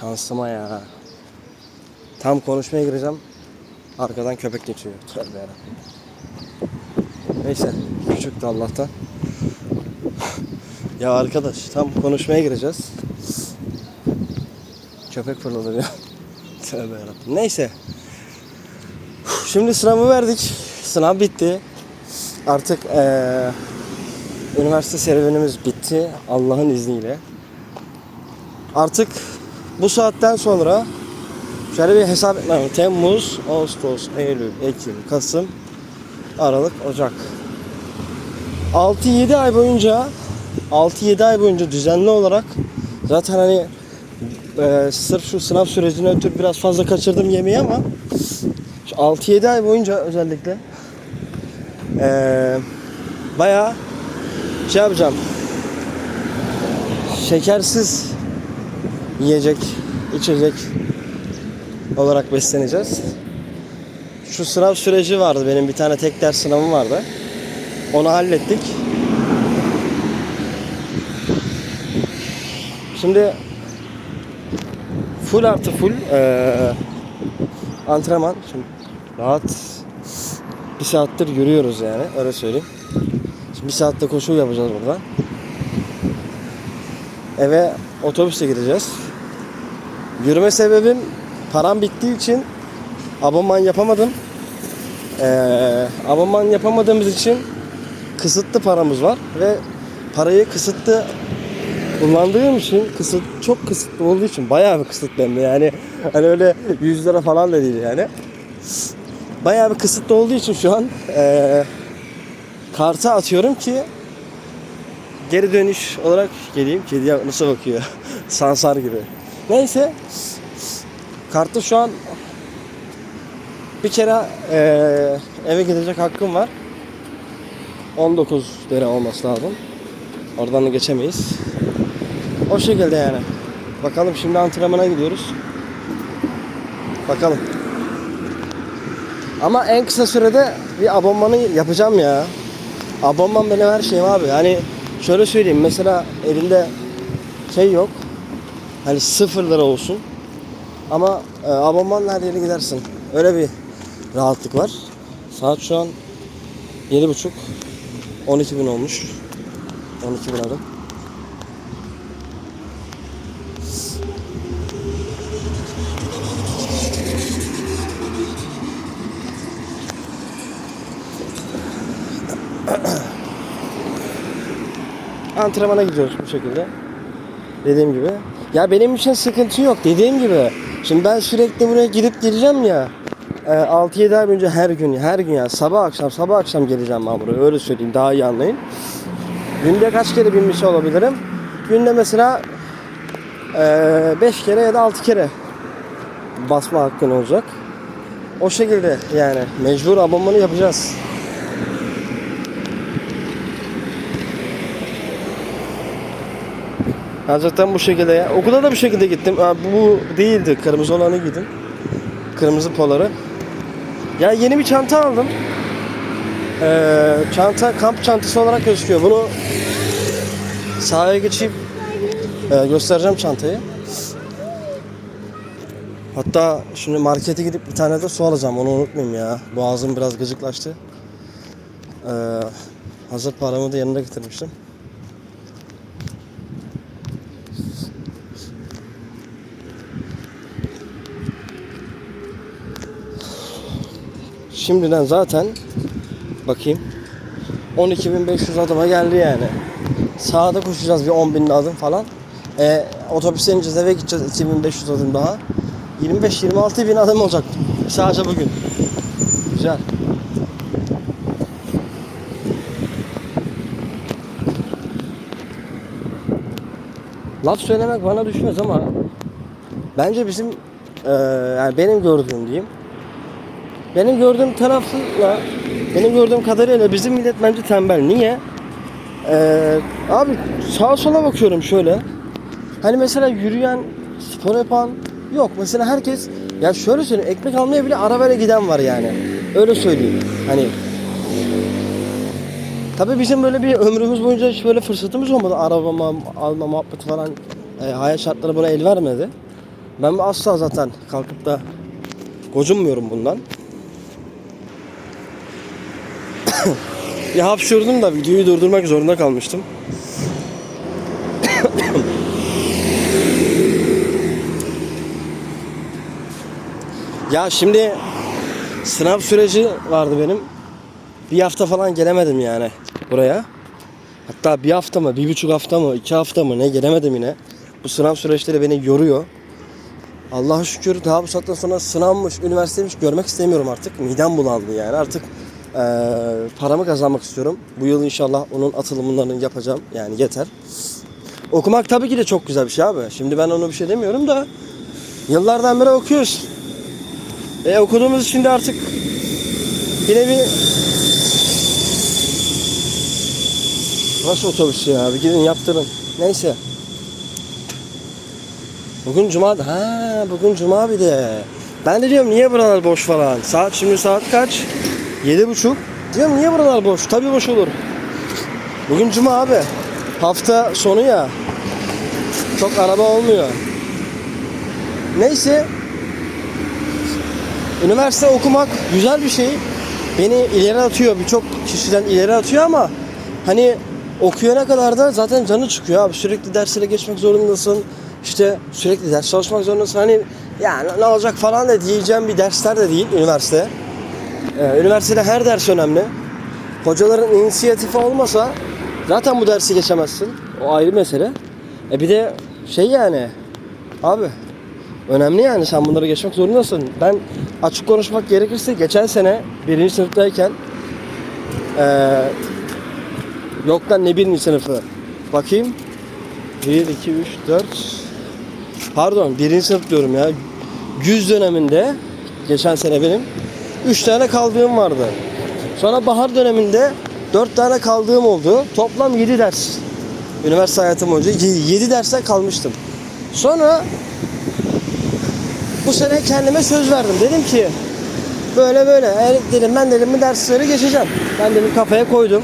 Şansıma ya. Tam konuşmaya gireceğim. Arkadan köpek geçiyor. Tövbe yarabbim. Neyse. Küçüktü Allah'tan. ya arkadaş tam konuşmaya gireceğiz. Köpek fırladı ya. Tövbe yarabbim. Neyse. Şimdi sınavı verdik. Sınav bitti. Artık eee, üniversite serüvenimiz bitti. Allah'ın izniyle. Artık bu saatten sonra şöyle bir hesap etmem. Temmuz, Ağustos, Eylül, Ekim, Kasım, Aralık, Ocak. 6-7 ay boyunca 6-7 ay boyunca düzenli olarak zaten hani e, sırf şu sınav sürecine ötürü biraz fazla kaçırdım yemeği ama şu 6-7 ay boyunca özellikle e, bayağı şey yapacağım şekersiz yiyecek, içecek olarak besleneceğiz. Şu sınav süreci vardı. Benim bir tane tek ders sınavım vardı. Onu hallettik. Şimdi full artı full eee antrenman. Şimdi rahat bir saattir yürüyoruz yani. Öyle söyleyeyim. Şimdi bir saatte koşu yapacağız burada. Eve otobüsle gideceğiz. Yürüme sebebim param bittiği için abonman yapamadım. Ee, abonman yapamadığımız için kısıtlı paramız var ve parayı kısıtlı kullandığım için kısıt çok kısıtlı olduğu için bayağı bir kısıtlı hem de yani hani öyle 100 lira falan da değil yani. Bayağı bir kısıtlı olduğu için şu an ee, karta atıyorum ki geri dönüş olarak geleyim. Kedi nasıl bakıyor? Sansar gibi. Neyse. Kartta şu an bir kere eee, eve gidecek hakkım var. 19 lira olması lazım. Oradan da geçemeyiz. O şekilde yani. Bakalım şimdi antrenmana gidiyoruz. Bakalım. Ama en kısa sürede bir abonmanı yapacağım ya. Abonman benim her şeyim abi. Hani şöyle söyleyeyim mesela elinde şey yok. Hani sıfır lira olsun. Ama e, abonmanla her yere gidersin. Öyle bir rahatlık var. Saat şu an 7.30 12 bin olmuş. 12 bin adım. Antrenmana gidiyoruz bu şekilde. Dediğim gibi. Ya benim için sıkıntı yok. Dediğim gibi. Şimdi ben sürekli buraya gidip geleceğim ya. E, 6-7 ay önce her gün her gün ya sabah akşam sabah akşam geleceğim ben buraya öyle söyleyeyim daha iyi anlayın. Günde kaç kere binmiş olabilirim? Günde mesela 5 kere ya da 6 kere basma hakkın olacak. O şekilde yani mecbur abonmanı yapacağız. Gerçekten bu şekilde ya. Okula da bu şekilde gittim. Bu değildi. Kırmızı olanı giydim. Kırmızı poları. Ya yeni bir çanta aldım. Ee, çanta kamp çantası olarak gözüküyor. Bunu sahaya geçeyim. Ee, göstereceğim çantayı. Hatta şimdi markete gidip bir tane de su alacağım. Onu unutmayayım ya. Boğazım biraz gıcıklaştı. Ee, hazır paramı da yanında getirmiştim. Şimdiden zaten bakayım 12.500 adıma geldi yani. Sağda koşacağız bir 10.000 adım falan. E, otobüse ineceğiz eve gideceğiz 2500 adım daha. 25-26 bin adım olacak sadece bugün. Güzel. Laf söylemek bana düşmez ama bence bizim e, yani benim gördüğüm diyeyim benim gördüğüm tarafla benim gördüğüm kadarıyla bizim millet bence tembel. Niye? Ee, abi sağa sola bakıyorum şöyle. Hani mesela yürüyen, spor yapan yok. Mesela herkes ya şöyle söyleyeyim ekmek almaya bile arabayla giden var yani. Öyle söyleyeyim. Hani Tabii bizim böyle bir ömrümüz boyunca hiç böyle fırsatımız olmadı. Araba ma- alma muhabbeti falan e, hayat şartları buna el vermedi. Ben asla zaten kalkıp da gocunmuyorum bundan. ya hapşurdum da videoyu durdurmak zorunda kalmıştım. ya şimdi sınav süreci vardı benim. Bir hafta falan gelemedim yani buraya. Hatta bir hafta mı, bir buçuk hafta mı, iki hafta mı ne gelemedim yine. Bu sınav süreçleri beni yoruyor. Allah'a şükür daha bu saatten sonra sınavmış, üniversiteymiş görmek istemiyorum artık. Midem bulandı yani artık eee, paramı kazanmak istiyorum. Bu yıl inşallah onun atılımlarını yapacağım yani yeter. Okumak tabii ki de çok güzel bir şey abi. Şimdi ben onu bir şey demiyorum da yıllardan beri okuyoruz. E okuduğumuz için de artık yine bir Nasıl otobüs ya? Bir gidin yaptırın. Neyse. Bugün cuma. Ha, bugün cuma bir de. Ben de diyorum niye buralar boş falan. Saat şimdi saat kaç? Yedi buçuk. Diyorum niye buralar boş? Tabii boş olur. Bugün cuma abi. Hafta sonu ya. Çok araba olmuyor. Neyse. Üniversite okumak güzel bir şey. Beni ileri atıyor. Birçok kişiden ileri atıyor ama hani okuyana kadar da zaten canı çıkıyor abi. Sürekli derslere geçmek zorundasın. İşte sürekli ders çalışmak zorundasın. Hani yani ne olacak falan da diyeceğim bir dersler de değil üniversite. Ee, üniversitede her ders önemli. Hocaların inisiyatifi olmasa zaten bu dersi geçemezsin. O ayrı mesele. E bir de şey yani abi önemli yani sen bunları geçmek zorundasın. Ben açık konuşmak gerekirse geçen sene birinci sınıftayken eee Yok lan ne birinci sınıfı? Bakayım. 1, 2, 3, 4. Pardon birinci sınıf diyorum ya. Güz döneminde geçen sene benim 3 tane kaldığım vardı. Sonra bahar döneminde 4 tane kaldığım oldu. Toplam 7 ders. Üniversite hayatım boyunca 7 derste kalmıştım. Sonra bu sene kendime söz verdim. Dedim ki böyle böyle eğer dedim ben dedim bu dersleri geçeceğim. Ben dedim kafaya koydum.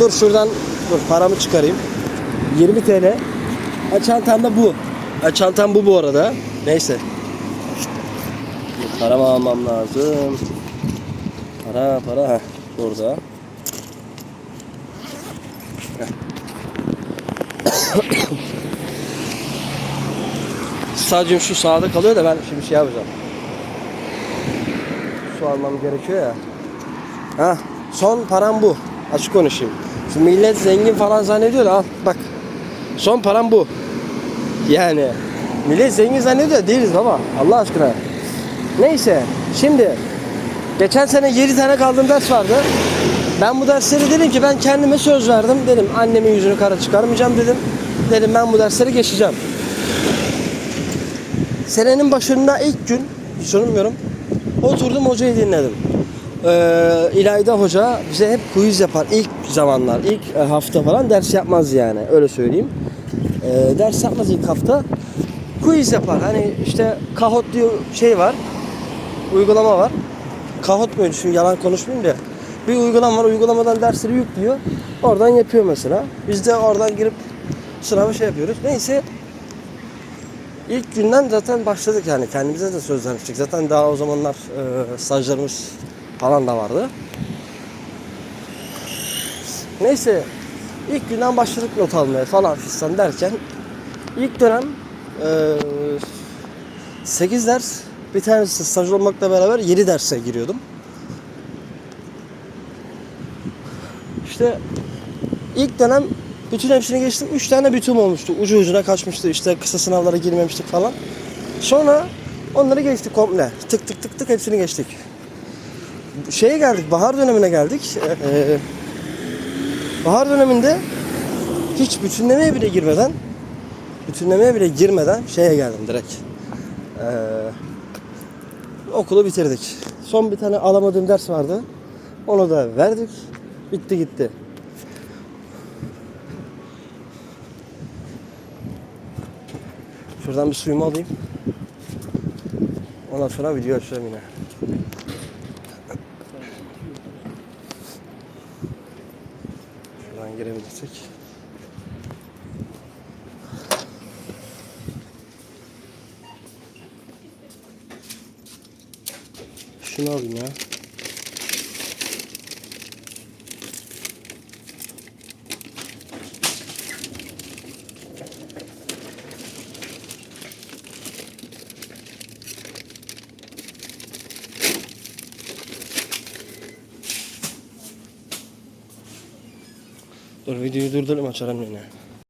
Dur şuradan dur paramı çıkarayım. 20 TL. Ha, çantamda bu. Ha, çantam bu bu arada. Neyse. Paramı almam lazım. Para para. Heh. Heh. Sadece şu sağda kalıyor da ben şimdi şey yapacağım. Su almam gerekiyor ya. Ha, son param bu. Açık konuşayım. Şu millet zengin falan zannediyor da al bak. Son param bu. Yani millet zengin zannediyor değiliz baba. Allah aşkına. Neyse şimdi geçen sene 7 tane kaldığım ders vardı. Ben bu dersleri dedim ki ben kendime söz verdim. Dedim annemin yüzünü kara çıkarmayacağım dedim. Dedim ben bu dersleri geçeceğim. Senenin başında ilk gün hiç unutmuyorum. Oturdum hocayı dinledim. Ee, İlayda Hoca bize hep quiz yapar ilk zamanlar, ilk e, hafta falan ders yapmaz yani öyle söyleyeyim. Ee, ders yapmaz ilk hafta. Quiz yapar. Hani işte Kahot diyor şey var. Uygulama var. Kahot muydu şimdi yalan konuşmayayım da. Bir uygulama var. Uygulamadan dersleri yüklüyor. Oradan yapıyor mesela. Biz de oradan girip sınavı şey yapıyoruz. Neyse İlk günden zaten başladık yani kendimize de söz vermiştik. Zaten daha o zamanlar e, stajlarımız falan da vardı. Neyse ilk günden başladık not almaya falan fistan derken ilk dönem e, 8 ders bir tanesi staj olmakla beraber 7 derse giriyordum. İşte ilk dönem bütün hepsini geçtim. 3 tane bütün olmuştu. Ucu ucuna kaçmıştı. İşte kısa sınavlara girmemiştik falan. Sonra onları geçtik komple. Tık tık tık tık hepsini geçtik. Şeye geldik. Bahar dönemine geldik. Ee, bahar döneminde hiç bütünlemeye bile girmeden bütünlemeye bile girmeden şeye geldim direkt. Ee, okulu bitirdik. Son bir tane alamadığım ders vardı. Onu da verdik. Bitti gitti. Şuradan bir suyumu alayım. Ondan sonra video açacağım yine. Şuradan girebilirsek. Şunu alayım ya. Dur videoyu durdurayım açarım yine.